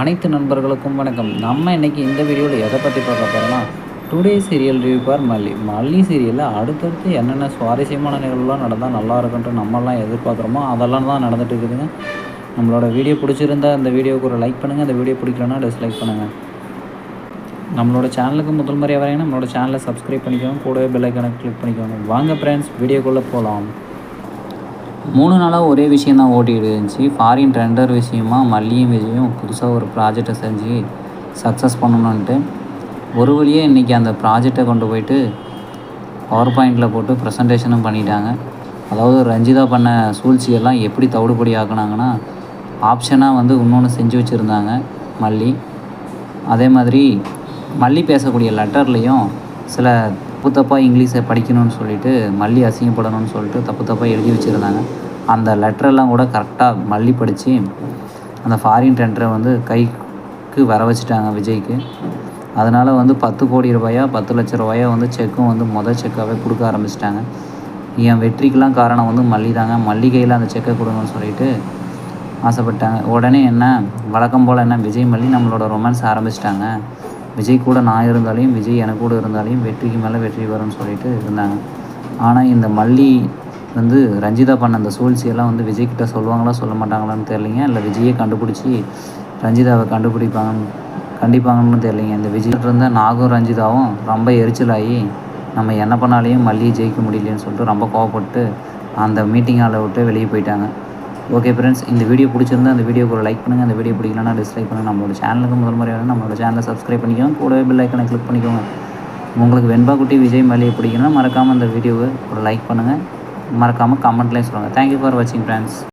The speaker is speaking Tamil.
அனைத்து நண்பர்களுக்கும் வணக்கம். நம்ம இன்றைக்கி இந்த வீடியோவில் எதை பற்றி பார்க்க போகிறோம்னா டுடே சீரியல் ரிவ்யூ பார் மல்லி. மல்லி சீரியலில் அடுத்தடுத்து என்னென்ன சுவாரஸ்யமான நிகழ்வுலாம் நடந்தால் நல்லா இருக்குன்ட்டு நம்மலாம் எதிர்பார்க்குறோமோ அதெல்லாம் தான் நடந்துட்டு இருக்குதுங்க. நம்மளோட வீடியோ பிடிச்சிருந்தா அந்த வீடியோவுக்கு ஒரு லைக் பண்ணுங்கள் அந்த வீடியோ பிடிக்கலன்னா டிஸ்லைக் பண்ணுங்கள் நம்மளோட சேனலுக்கு முதல் முறையாக வரையும் நம்மளோட சேனலை சப்ஸ்கிரைப் பண்ணிக்கோங்க. கூடவே பெல் ஐக்கானை கிளிக் பண்ணிக்கோங்க. வாங்க ஃப்ரெண்ட்ஸ் வீடியோக்குள்ளே போகலாம் மூணு நாளாக ஒரே விஷயம் தான் ஓட்டிகிட்டு இருந்துச்சு. ஃபாரின் டெண்டர் விஷயமா மல்லியும் விஜயும் புதுசாக ஒரு ப்ராஜெக்டை செஞ்சு சக்ஸஸ் பண்ணணுன்ட்டு ஒரு வழியே இன்றைக்கி அந்த ப்ராஜெக்டை கொண்டு போயிட்டு பவர் பாயிண்டில் போட்டு ப்ரெசன்டேஷனும் பண்ணிட்டாங்க. அதாவது ரஞ்சிதா பண்ண சூழ்ச்சியெல்லாம் எப்படி தவிடுபடி ஆக்குனாங்கன்னா ஆப்ஷனாக வந்து இன்னொன்று செஞ்சு வச்சுருந்தாங்க மல்லி. அதே மாதிரி மல்லி பேசக்கூடிய லெட்டர்லேயும் சில தப்பு தப்பாக இங்கிலீஷை படிக்கணும்னு சொல்லிட்டு மல்லி அசிங்கப்படணும்னு சொல்லிட்டு தப்பு தப்பாக எழுதி வச்சுருந்தாங்க. அந்த லெட்டரெல்லாம் கூட கரெக்டாக மல்லி படித்து அந்த ஃபாரின் டெண்டரை வந்து கைக்கு வர வச்சுட்டாங்க விஜய்க்கு. அதனால் வந்து பத்து கோடி ரூபாயா பத்து லட்ச ரூபாயா வந்து செக்கும் வந்து மொதல் செக்காகவே கொடுக்க ஆரம்பிச்சிட்டாங்க. என் வெற்றிக்கெலாம் காரணம் வந்து மல்லி தாங்க. மல்லிகையில் அந்த செக்கை கொடுங்கன்னு சொல்லிட்டு ஆசைப்பட்டாங்க. உடனே என்ன வழக்கம் போல் என்ன விஜய் மல்லி நம்மளோட ரொமான்ஸ் ஆரம்பிச்சிட்டாங்க. விஜய் கூட நான் இருந்தாலையும் விஜய் எனக்கு கூட இருந்தாலையும் வெற்றிக்கு மேலே வெற்றி வரும்னு சொல்லிட்டு இருந்தாங்க. ஆனால் இந்த மல்லி வந்து ரஞ்சிதா பண்ண அந்த சூழ்ச்சியெல்லாம் வந்து விஜய்கிட்ட சொல்லுவாங்களா சொல்ல மாட்டாங்களான்னு தெரியலைங்க. இல்லை விஜயை கண்டுபிடிச்சி ரஞ்சிதாவை கண்டுபிடிப்பாங்கன்னு கண்டிப்பாங்கன்னு தெரியலைங்க. இந்த விஜய்கிட்ட இருந்த நாகும் ரஞ்சிதாவும் ரொம்ப எரிச்சலாகி நம்ம என்ன பண்ணாலையும் மல்லியை ஜெயிக்க முடியலன்னு சொல்லிட்டு ரொம்ப கோவப்பட்டு அந்த மீட்டிங் ஹாலை விட்டு வெளியே போயிட்டாங்க. ஓகே ஃப்ரெண்ட்ஸ் இந்த வீடியோ பிடிச்சிருந்தா அந்த வீடியோக்கு ஒரு லைக் பண்ணுங்கள் அந்த வீடியோ பிடிக்கலன்னா டிஸ்லைக் பண்ணுங்கள் நம்மளோட சேனலுக்கு முதல் முறையாக நம்மளோட சேனலை சப்ஸ்கிரைப் பண்ணிக்கோங்க. கூடவே பெல் ஐக்கனை கிளிக் பண்ணிக்கோங்க. உங்களுக்கு வெண்பா குட்டி விஜய் மலையை பிடிக்கணும்னா மறக்காமல் அந்த வீடியோவை ஒரு லைக் பண்ணுங்கள் மறக்காமல் கமெண்ட்லேயும் சொல்லுங்கள் தேங்க்யூ ஃபார் வாட்சிங் ஃப்ரெண்ட்ஸ்